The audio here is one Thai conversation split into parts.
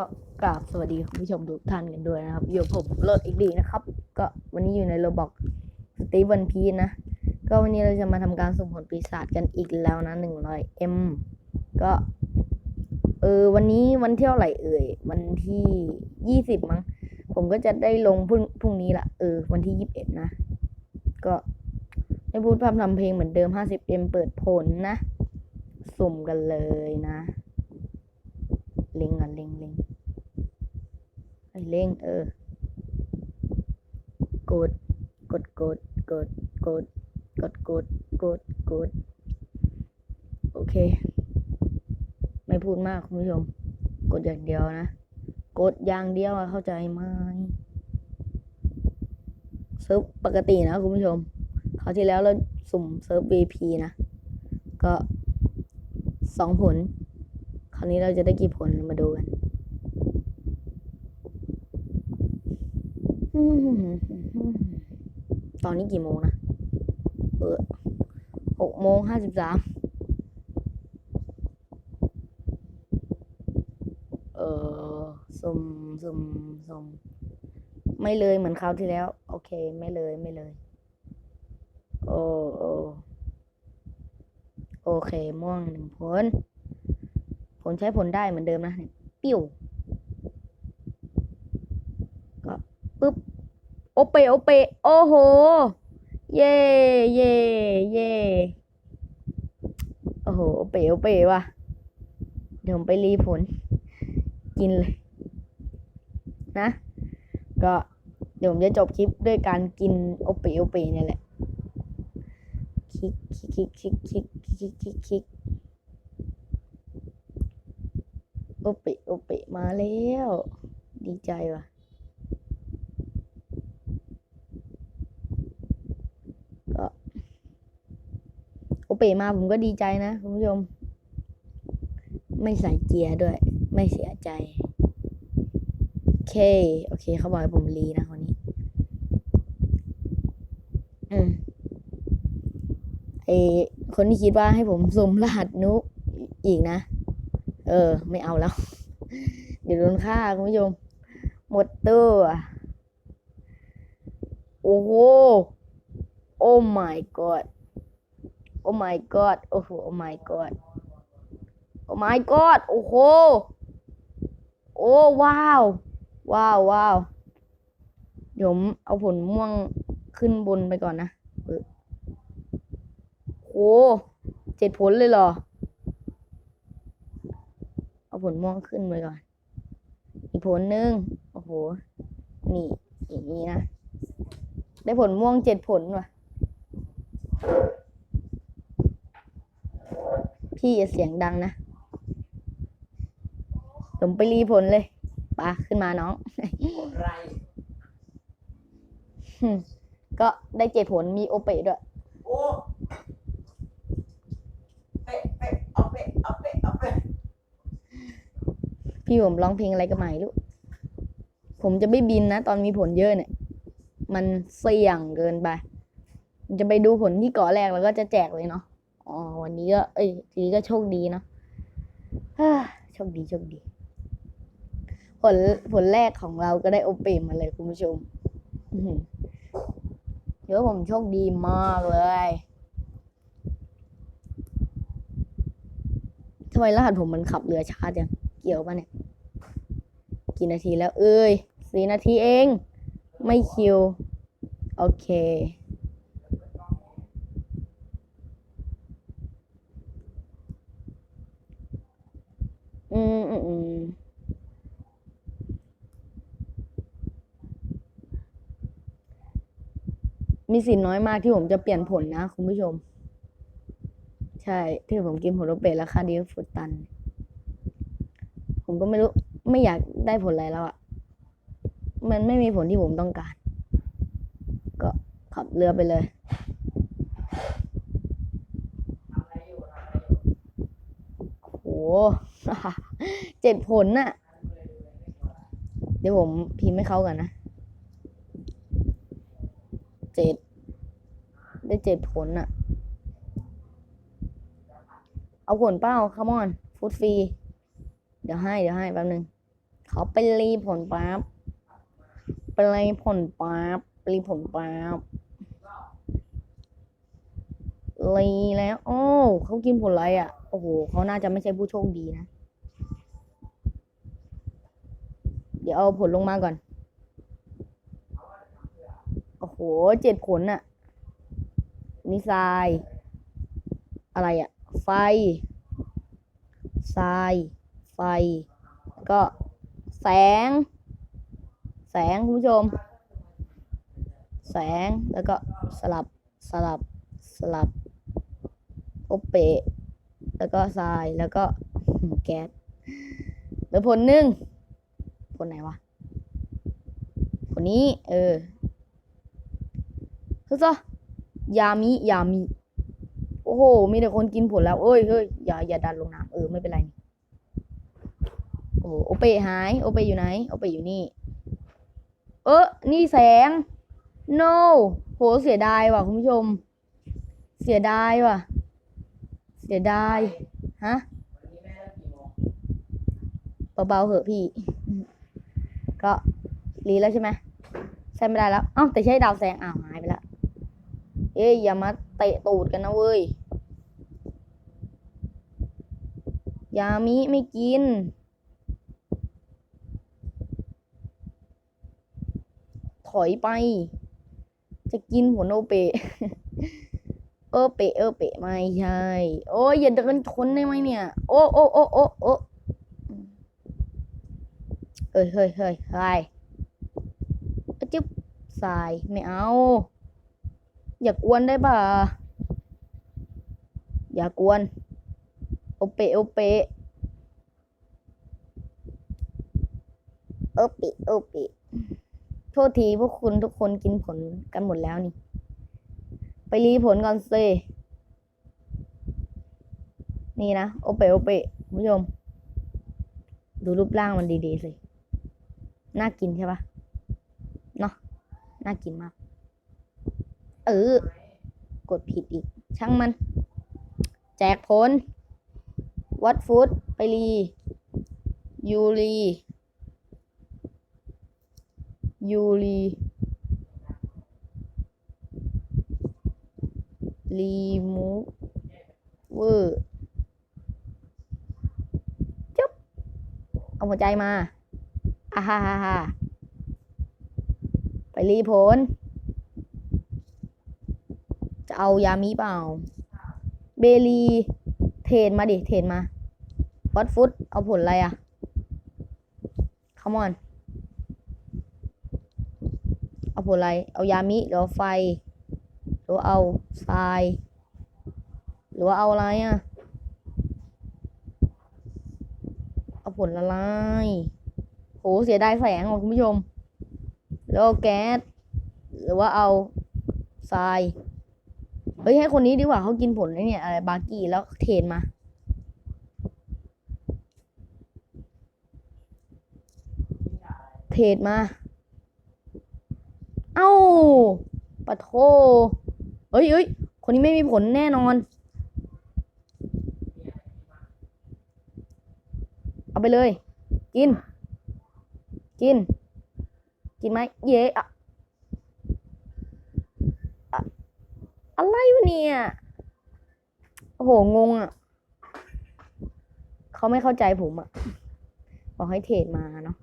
ก็กราบสวัสดีคุณผู้ชมทุกท่านกันด้วยนะครับอยู่ผมเลิศอีกดีนะครับ ก็วันนี้อยู่ในโรบอกสตีวันพีนะ ก็วันนี้เราจะมาทำการสุ่มผลปีศาจกันอีกแล้วนะหนึ่งร้อยเอ็มก็เออวันนี้วันเที่ยวไหร่เอ่ย วันที่ยี่สิบมั้ง ผมก็จะได้ลงพรุ่งพรุ่งนี้ละเออวันที่ยี่สิบเอ็ดนะ ก็ไม่พูดพร่ำทำเพลงเหมือนเดิมห้าสิบเอ็มเปิดผลนะ สุ่มกันเลยนะ เล็งอะเล็งเล็ง เล็งเออ กด กดกดกดกดกดกดกดกด โอเค ไม่พูดมากคุณผู้ชม กดอย่างเดียวนะ กดอย่างเดียวเข้าใจไหมเซิร์ฟปกตินะคุณผู้ชมคราวที่แล้วเราสุ่มเซิร์ฟ VP นะ ก็สองผล คราวนี้เราจะได้กี่ผลมาดูกัน ตอนนี้กี่โมงนะ เออหกโมงห้าสิบสามเออสุ่มสุ่มสุ่มไม่เลยเหมือนคราวที่แล้ว โอเค ไม่เลยไม่เลย โอ้โอ้โอเค ม่วงหนึ่งผล ผลใช้ผลได้เหมือนเดิมนะเนี่ยปิ้ว ก็ปึ๊บ โอ เปโอเปโอ้โห เย่เย่เย่โอ้โหโอเปโอเปว่ะเดี๋ยวผมไปรีผล กินเลย นะ ก็เดี๋ยวผมจะจบคลิปด้วยการกินโอเปโอเปเนี่ยแหละคลิกคลิกคลิกคลิกคลิกคลิกคลิกโอเปโอเปมาแล้ว ดีใจว่ะ ก็โอ เปะมาผมก็ดีใจนะคุณผู้ชม ไม่ใส่เจียร์ด้วย ไม่เสียใจ โอเค โอเค เขาบอกให้ผมรีนะคนนี้ อืมไอคนที่คิดว่าให้ผมสุ่มรหัสนุกอีกนะ เออ ไม่เอาแล้ว เดี๋ยวโดนฆ่าคุณผู้ชม หมดตัวโอ้โห โอ้ my god โอ้ my god โอ้โห โอ้ my god โอ้ my god โอ้โห โอ้ว้าว ว้าวว้าวเดี๋ยวผมเอาผลม่วงขึ้นบนไปก่อนนะโอ้เจ็ดผลเลยเหรอ เอาผลม่วงขึ้นไปก่อน อีกผลหนึ่งโอ้โห นี่อย่างนี้นะ ได้ผลม่วงเจ็ดผลว่ะ พี่อย่าเสียงดังนะผมไปรีผลเลยปาขึ้นมาน้องไรก็ได้เจ็ดผลมีโอเปะด้วยโอ้เป๊ะเป๊ะเอาเป๊ะเอาเป๊ะเอาเป๊ะพี่ผมร้องเพลงอะไรก็ไม่รู้ผมจะไม่บินนะ ตอนมีผลเยอะเนี่ย มันเสี่ยงเกินไปผมจะไปดูผลที่เกาะแรกแล้วก็จะแจกเลยเนาะ อ๋อวันนี้ก็เอ้ยทีนี้ก็โชคดีเนาะโชคดีโชคดี ผลผลแรกของเราก็ได้โอเปมาเลยคุณผู้ชมเดี๋ยวผมโชคดีมากเลยทำไมรหัสผมมันขับเรือช้าจัง เกี่ยวปะเนี่ย กี่นาทีแล้ว เอ้ยสี่นาทีเอง ไม่คิว โอเค อืมอืมอืมมี สิทธิ์น้อยมากที่ผมจะเปลี่ยนผลนะคุณผู้ชม ใช่ที่ผมกินผลโรเปตราคาดีฟุตตัน ผมก็ไม่รู้ไม่อยากได้ผลอะไรแล้วอะ่ะ มันไม่มีผลที่ผมต้องการ ก็ขับเรือไปเลยทำอะไรอยู่ทำอะไรอยู่โหเจ็ดผลน่ะ เดี๋ยวผมพิมพ์ให้เขากันนะเจ็ด ได้เจ็ดผลน่ะเอาผลเป้าคัมอนฟุตฟรี เดี๋ยวให้ เดี๋ยวให้แป๊บนึงเขาไปรีผลปั๊บไปรีผลปั๊บรีผลปั๊บรีแล้ว โอ้เขากินผลอะไรอะ โอ้โหเขาน่าจะไม่ใช่ผู้โชคดีนะ เดี๋ยวเอาผลลงมาก่อน โอ้โหเจ็ดผลน่ะ นี่ทราย อะไรอะไฟ ทราย ไฟ แล้วก็แสง แสงคุณผู้ชม แสง แล้วก็สลับ สลับ สลับโอเปะแล้วก็ทราย แล้วก็แก๊สเหลือผลหนึ่งผลไหนวะ ผลนี้ เออคือซะ ยามิยามิโอ้โห มีแต่คนกินผลแล้วเอ้ยเฮ้ยอย่าอย่าดันลงน้ำเออไม่เป็นไรโอ้โหโอเปหาย โอเปอยู่ไหน โอเปอยู่นี่ เออนี่แสง no โหเสียดายว่ะคุณผู้ชม เสียดายว่ะ เสียดายฮะเบาๆเหอะพี่ ก็รีแล้วใช่ไหมใช้ไม่ได้แล้วอ้าวแต่ใช้ดาวแสงอ้าวหายไปแล้ว เอ้ยอย่ามาเตะตูดกันนะเว้ย ยามิไม่กิน ถอยไป จะกินหัวโนเปะเออเปะเออเปะไม่ใช่ โอ้ยอย่าเดินชนได้ไหมเนี่ย โอ้โอ้โอ้โอ้โอ้เอ้ยเฮ้ยเฮ้ยเฮ้ยอะจึ๊บสายไม่เอา อย่ากวนได้ป่ะ อย่ากวน โอเปโอเปโอปะโอปะโทษทีพวกคุณทุกคนกินผลกันหมดแล้วนี่ ไปรีผลก่อนเซนี่นะ โอเปโอเปคุณผู้ชม ดูรูปร่างมันดีๆสิ น่ากินใช่ปะเนาะน่ากินมาก เออ กดผิดอีก ช่างมัน แจกผล วัดฟุตไปรี ยูรี ยูรีรีมูเวอร์จุ๊บเอาหัวใจมาอ่าฮ่าฮ่าฮ่าไปรีผล เอายามิเปล่า เบลีเทรดมาดิ เทรดมาวัดฟุตเอาผลอะไรอะคามอน เอาผลอะไร เอายามิหรือไฟ หรือเอาทราย หรือว่าเอาอะไรอะเอาผลอะไรโหเสียดายแสงว่ะคุณผู้ชม แล้วเอาแก๊ส หรือว่าเอาทราย เฮ้ยให้คนนี้ดีกว่าเขากินผลไอ้เนี่ยอะไรบาร์กี้แล้วเทนมา เทรดมา เอ้าปะโทเอ้ยเอ้ยคนนี้ไม่มีผลแน่นอน เอาไปเลย กิน กิน กินไหมเย่อะอะ อะไรวะเนี่ย โอ้โห งงอะ เขาไม่เข้าใจผมอะ บอกให้เทรดมาเนาะ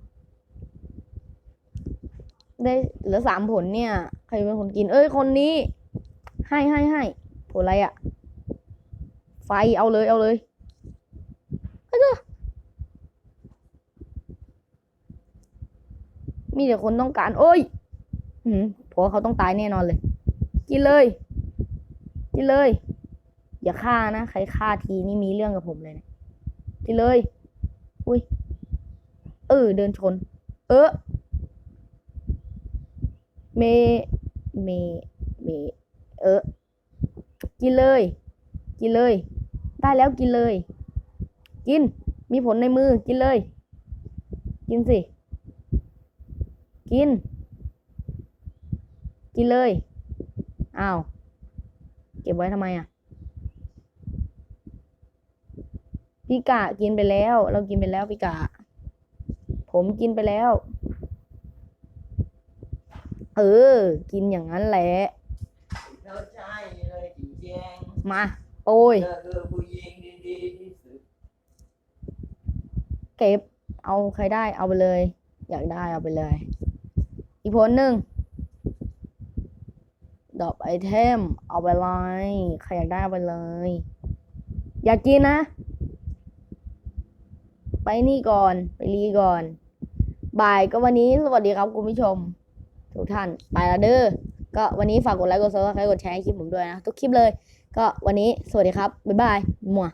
ได้เหลือสามผลเนี่ย ใครเป็นคนกิน เอ้ย คนนี้ ให้ให้ให้ผลอะไรอะไฟเอาเลยเอาเลยเอาเถอมีแต่คนต้องการ โอ้ยหืมเพราะว่าเขาต้องตายแน่นอนเลย กินเลย นเลย อย่าฆ่านะ ใครฆ่าทีนี่มีเรื่องกับผมเลยนะกินเลย อุ้ย เออ เดินชน เออ เม เม เม เออ กินเลย กินเลย ได้แล้วกินเลย กิน มีผลในมือ กินเลย กินสิ กิน กินเลย อ้าว ก็บไว้ทำไมอะ พี่กะกินไปแล้ว เรากินไปแล้วพี่กะ ผมกินไปแล้ว เออ กินอย่างนั้นแหละเธอใช่เลยจริงมา โอ้ยๆเธอคือผู้หญิงที่ดีที่สุดเก็บ เอาใครได้เอาไปเลย อยากได้เอาไปเลย อีกผลหนึ่ง ดอกไอเทม เอาไปเลยใครอยากได้ไปเลย อยากกินนะ ไปนี่ก่อนไปรีก่อนบ่ายก็วันนี้สวัสดีครับคุณผู้ชม ทุกท่านไปและเด้อก็วันนี้ฝากกดไลค์กดซับสไครต์กดแชร์คลิปผมด้วยนะ ทุกคลิปเลย ก็วันนี้สวัสดีครับ บ๊ายบายมัว